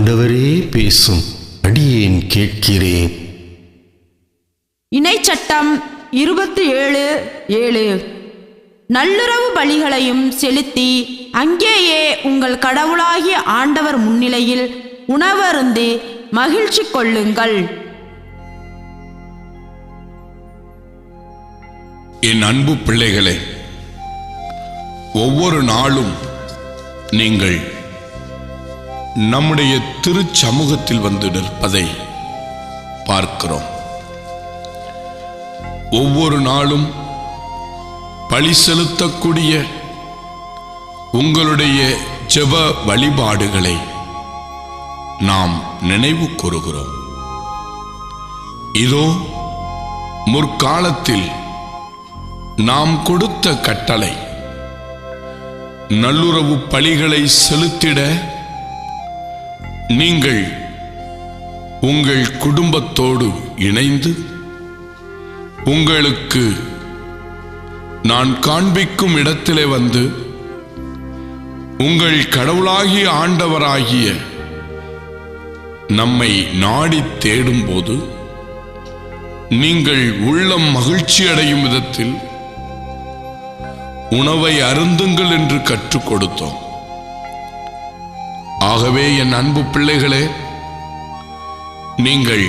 ஆண்டவரே பேசும். அடியேன் கேட்கிறேன். இணைச்சட்டம் இருபத்தி ஏழு ஏழு. நல்லுறவு பலிகளையும் செலுத்தி அங்கேயே உங்கள் கடவுளாகிய ஆண்டவர் முன்னிலையில் உணவருந்து மகிழ்ச்சி கொள்ளுங்கள். என் அன்பு பிள்ளைகளே ஒவ்வொரு நாளும் நீங்கள் நம்முடைய திருச்சமூகத்தில் வந்து நிற்பதை பார்க்கிறோம். ஒவ்வொரு நாளும் பழி செலுத்தக்கூடிய உங்களுடைய ஜெப வழிபாடுகளை நாம் நினைவு கூறுகிறோம். இதோ முற்காலத்தில் நாம் கொடுத்த கட்டளை நல்லுறவு பழிகளை செலுத்திட நீங்கள் உங்கள் குடும்பத்தோடு இணைந்து உங்களுக்கு நான் காண்பிக்கும் இடத்திலே வந்து உங்கள் கடவுளாகிய ஆண்டவராகிய நம்மை நாடி தேடும்போது நீங்கள் உள்ளம் மகிழ்ச்சி அடையும் விதத்தில் உணவை அருந்துங்கள் என்று கற்றுக் கொடுத்தோம். ஆகவே என் அன்பு பிள்ளைகளே நீங்கள்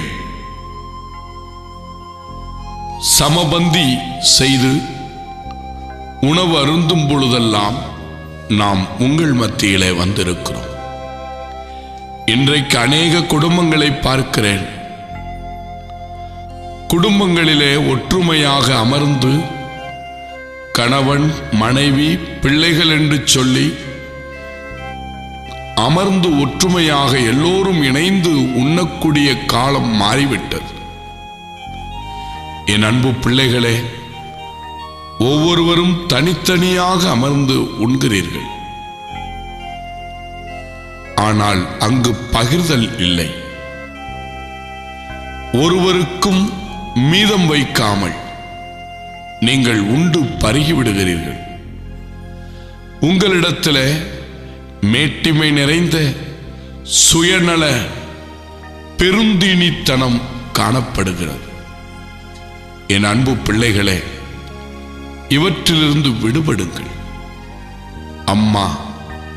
சமபந்தி செய்து உணவு அருந்தும் பொழுதெல்லாம் நாம் உங்கள் மத்தியிலே வந்திருக்கிறோம். இன்றைக்கு அநேக குடும்பங்களை பார்க்கிறேன். குடும்பங்களிலே ஒற்றுமையாக அமர்ந்து கணவன் மனைவி பிள்ளைகள் என்று சொல்லி அமர்ந்து ஒற்றுமையாக எல்லோரும் இணைந்து உண்ணக்கூடிய காலம் மாறிவிட்டது. என் அன்பு பிள்ளைகளே ஒவ்வொருவரும் தனித்தனியாக அமர்ந்து உண்கிறீர்கள். ஆனால் அங்கு பகிர்தல் இல்லை. ஒருவருக்கும் மீதம் வைக்காமல் நீங்கள் உண்டு பருகிவிடுகிறீர்கள். உங்களிடத்தில் மேட்டிமை நிறைந்த சுயநல பெருந்தினித்தனம் காணப்படுகிறது. என் அன்பு பிள்ளைகளே இவற்றிலிருந்து விடுபடுங்கள். அம்மா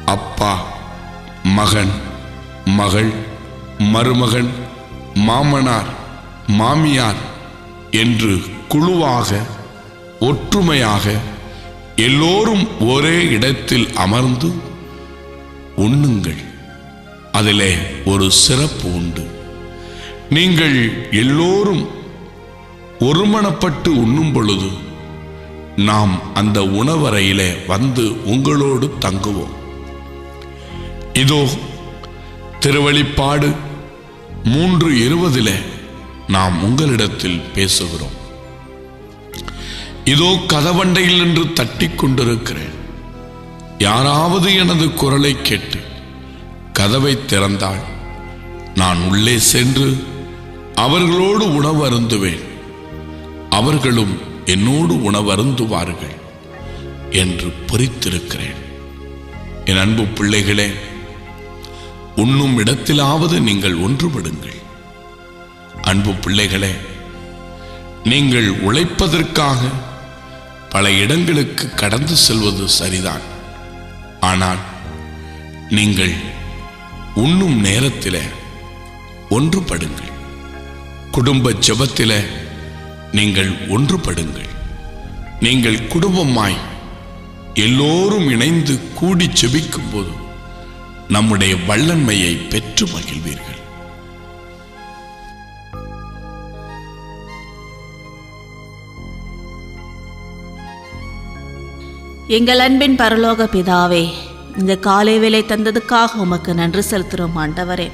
அப்பா மகன் மகள் மருமகன் மாமனார் மாமியார் என்று குழுவாக ஒற்றுமையாக எல்லோரும் ஒரே இடத்தில் அமர்ந்து உண்ணுங்கள். அதிலே ஒரு சிறப்பு உண்டு. நீங்கள் எல்லோரும் ஒருமணப்பட்டு உண்ணும் பொழுது நாம் அந்த உணவறையிலே வந்து உங்களோடு தங்குவோம். இதோ திருவழிப்பாடு மூன்று இருபதில் நாம் உங்களிடத்தில் பேசுகிறோம். இதோ கதவண்டையில் நின்று தட்டி கொண்டிருக்கிறேன். யாராவது எனது குரலை கேட்டு கதவை திறந்தால் நான் உள்ளே சென்று அவர்களோடு உணவருந்துவேன். அவர்களும் என்னோடு உணவருந்துவார்கள் என்று பொறித்திருக்கிறேன். என் அன்பு பிள்ளைகளே உண்ணும் இடத்திலாவது நீங்கள் ஒன்றுபடுங்கள். அன்பு பிள்ளைகளே நீங்கள் உழைப்பதற்காக பல இடங்களுக்கு கடந்து செல்வது சரிதான். ஆனால் நீங்கள் உண்ணும் நேரத்தில் ஒன்றுபடுங்கள். குடும்ப ஜபத்தில் நீங்கள் ஒன்றுபடுங்கள். நீங்கள் குடும்பமாய் எல்லோரும் இணைந்து கூடி செபிக்கும் போது நம்முடைய வல்லன்மையை பெற்று மகிழ்வீர்கள். எங்கள் அன்பின் பரலோக பிதாவே இந்த காலை வேலை தந்ததுக்காக உமக்கு நன்றி செலுத்துகிறோம் ஆண்டவரே.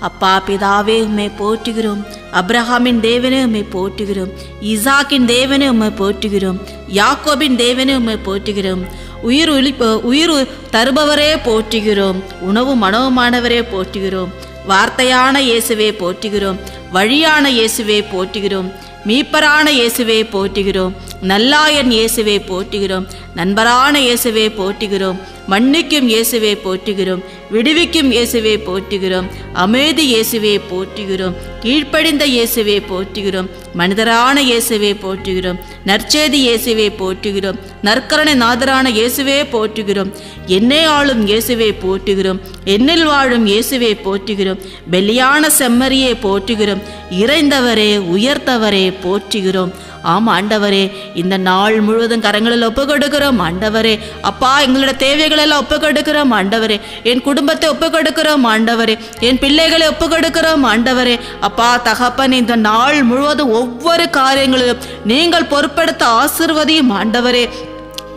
அப்பா பிதாவே உம்மை போற்றுகிறோம். அப்ரஹாமின் தேவனே உம்மை போற்றுகிறோம். இசாக்கின் தேவனே உம்மை போற்றுகிறோம். யாக்கோபின் தேவனே உம்மை போற்றுகிறோம். உயிர் ஒளி உயிர் தருபவரே போற்றுகிறோம். உணவு மனோமானவரே போற்றுகிறோம். வார்த்தையான இயேசுவே போற்றுகிறோம். வழியான இயேசுவே போற்றுகிறோம். மீப்பரான இயேசுவே போற்றுகிறோம். நல்லாயன் இயேசுவே போற்றுகிறோம். நண்பரான இயேசுவே போற்றுகிறோம் மன்னிக்கும் இயேசுவே போற்றுகிறோம் விடுவிக்கும் இயேசுவே போற்றுகிறோம் அமைதி இயேசுவே போற்றுகிறோம் கீழ்ப்படிந்த இயேசுவே போற்றுகிறோம் மனிதரான இயேசுவே போற்றுகிறோம் நற்செய்தி இயேசுவே போற்றுகிறோம் நற்கரணை நாதரான இயேசுவே போற்றுகிறோம் என்னை ஆளும் இயேசுவே போற்றுகிறோம் என்னில் வாழும் இயேசுவே போற்றுகிறோம் பெலியான செம்மறியை போற்றுகிறோம் இறைந்தவரே உயர்த்தவரே போற்றுகிறோம் ஆம் ஆண்டவரே இந்த நாள் முழுவதும் கரங்களில் ஒப்பு கொடுக்கிறோம் ஆண்டவரே. அப்பா எங்களோட தேவைகள் எல்லாம் ஒப்பு கொடுக்கிறோம் ஆண்டவரே. என் குடும்பத்தை ஒப்பு கொடுக்கிறோம் ஆண்டவரே. என் பிள்ளைகளை ஒப்பு கொடுக்கிறோம் ஆண்டவரே. அப்பா தகப்பன் இந்த நாள் முழுவதும் ஒவ்வொரு காரியங்களிலும் நீங்கள் பொறுப்படுத்த ஆசிர்வதியும் ஆண்டவரே.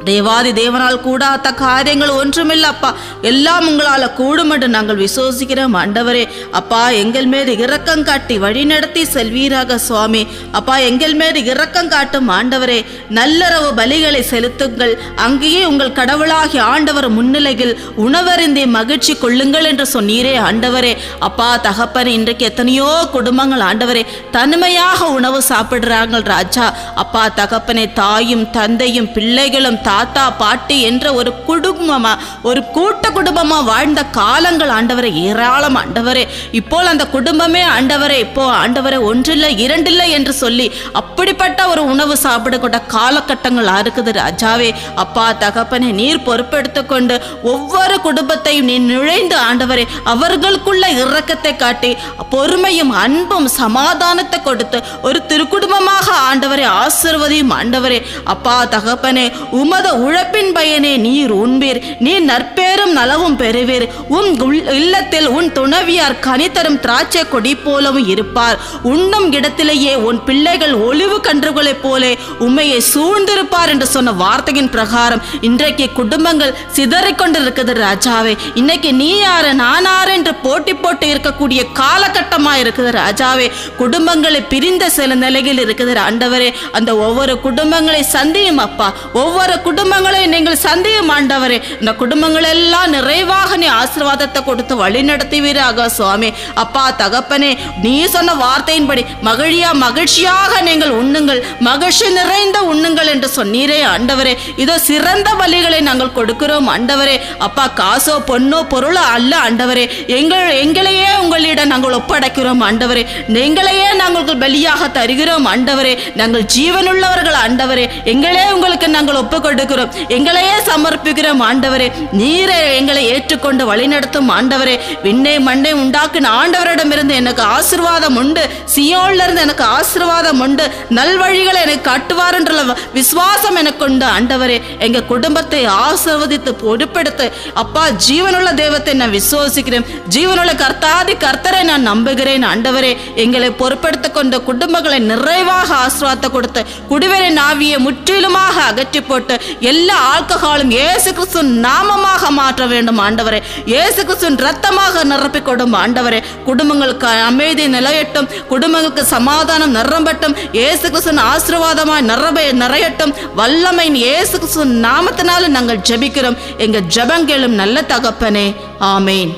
தேவாதி தேவனால் கூடாத காரியங்கள் ஒன்றுமில்ல அப்பா எல்லாம் உங்களால் கூடும் என்று நாங்கள் விசுவசிக்கிறோம் ஆண்டவரே அப்பா எங்கள் மீது இரக்கம் காட்டி வழிநடத்தி செல்வீராக சுவாமி அப்பா எங்கள் மீது இரக்கம் காட்டும் ஆண்டவரே நல்லறவு பலிகளை செலுத்துங்கள் அங்கேயே உங்கள் கடவுளாகி ஆண்டவர் முன்னிலையில் உணவருந்தி மகிழ்ச்சி கொள்ளுங்கள் என்று சொன்னீரே ஆண்டவரே அப்பா தகப்பன் இன்றைக்கு எத்தனையோ குடும்பங்கள் ஆண்டவரே தனிமையாக உணவு சாப்பிடுறாங்க ராஜா அப்பா தகப்பனை தாயும் தந்தையும் பிள்ளைகளும் தாத்தா பாட்டி என்ற ஒரு குடும்பமா ஒரு கூட்ட குடும்பமா வாழ்ந்த காலங்கள் ஆண்டவரை ஏராளம் ஆண்டவரே. இப்போ அந்த குடும்பமே ஆண்டவரே இப்போ ஆண்டவரே ஒன்றில்லை இரண்டில்லை என்று சொல்லி அப்படிப்பட்ட ஒரு உணவு சாப்பிடக்கூட காலகட்டங்கள் இருக்குது ராஜாவே. அப்பா தகப்பனை நீர் பொறுப்பெடுத்து கொண்டு ஒவ்வொரு குடும்பத்தையும் நீ நுழைந்து ஆண்டவரே அவர்களுக்குள்ள இறக்கத்தை காட்டி பொறுமையும் அன்பும் சமாதானத்தை கொடுத்து ஒரு திருக்குடும்பமாக ஆண்டவரை ஆசிர்வதியும் ஆண்டவரே. அப்பா தகப்பனே உமது உழைப்பின் பயனே நீர் உண்பீர். நீ நற்பேரும் நலவும் பெறுவீர். உன் உள்- இல்லத்தில் உன் துணவியார் கனித்தரும் திராட்சை கொடி போலவும் இருப்பார். உண்ணும் இடத்திலேயே உன் பிள்ளைகள் ஒளிவு கன்றுகளைப் போல உண்மையை சூழ்ந்திருப்பார் என்று சொன்ன வார்த்தையின் பிரகாரம் இன்றைக்கு குடும்பங்கள் சிதறிக்கொண்டிருக்குது ராஜாவே. இன்னைக்கு நீ யாரு நானாரு என்று போட்டி போட்டு இருக்கக்கூடிய காலகட்டமா இருக்குது ராஜாவே. குடும்பங்களை பிரிந்த சில நிலையில் இருக்குது ஆண்டவரே. அந்த ஒவ்வொரு குடும்பங்களை சந்தியும் அப்பா. ஒவ்வொரு குடும்பங்களை நீங்கள் சந்தியும் ஆண்டவரே. இந்த குடும்பங்கள் எல்லாம் நிறைவாக நீ ஆசீர்வாதத்தை கொடுத்து வழி நடத்துவீராக சுவாமி. அப்பா தகப்பனே நீ சொன்ன வார்த்தையின்படி மகிழியா மகிழ்ச்சியாக நீங்கள் உண்ணுங்கள். மகிழ்ச்சி நிறைந்த உண்ணுங்கள் என்று சொன்னீரே ஆண்டவரே. இதோ சிறந்த பலிகளை நாங்கள் கொடுக்கிறோம் ஆண்டவரே. அப்பா காசோ பொண்ணோ பொருளோ அல்ல ஆண்டவரே. எங்கள் எங்களையே உங்களிடம் நாங்கள் ஒப்படைக்கிறோம் ஆண்டவரே. எங்களையே நாங்கள் பலியாக தருகிறோம் ஆண்டவரே. நாங்கள் ஜீவனுள்ளவர்கள் ஆண்டவரே. எங்களே உங்களுக்கு நாங்கள் ஒப்புக்கொண்டு கொடுக்கிறோம் எங்களையே சமர்ப்பிக்கிறோம் ஆண்டவரே நீரே எங்களை ஏற்றுக்கொண்டு வழிநடத்தும் ஆண்டவரே விண்ணை மண்ணை உண்டாக்குன ஆண்டவரிடமிருந்து எனக்கு ஆசிர்வாதம் உண்டு. சியோன்ல இருந்து எனக்கு ஆசிர்வாதம் உண்டு. நல்வழிகளை எனக்கு காட்டுவார் என்ற விசுவாசம் எனக்கு உண்டு ஆண்டவரே. எங்க குடும்பத்தை ஆசிர்வதித்து பொறுப்பெடுத்து. அப்பா ஜீவனுள்ள தெய்வத்தை நான் விசுவாசிக்கிறேன். ஜீவனுள்ள கர்த்தாதி கர்த்தரை நான் நம்புகிறேன் ஆண்டவரே. எங்களை பொறுப்பெடுத்துக் கொண்ட குடும்பங்களை நிறைவாக ஆசீர்வாதத்தை கொடுத்து குடிவரை நாவியை முற்றிலுமாக அகற்றி போட்டு எல்லா ஆல்கஹாலும் இயேசு கிறிஸ்து நாமமாக மாற்ற வேண்டும் ஆண்டவரே. இயேசு கிறிஸ்துவின் ரத்தமாக நிரப்பிக் கொடும் ஆண்டவரே. குடும்பங்களுக்கு அமைதி நிலையட்டும் குடும்பங்களுக்கு சமாதானம் நிரம்பட்டும் இயேசு கிறிஸ்துவின் ஆசீர்வாதமாய் நிரம்ப நிறையட்டும். வல்லமையின் இயேசு கிறிஸ்துவின் நாமத்தினால நாங்கள் ஜெபிக்கிறோம். எங்கள் ஜெபங்களும் நல்ல தகப்பனே. ஆமேன்.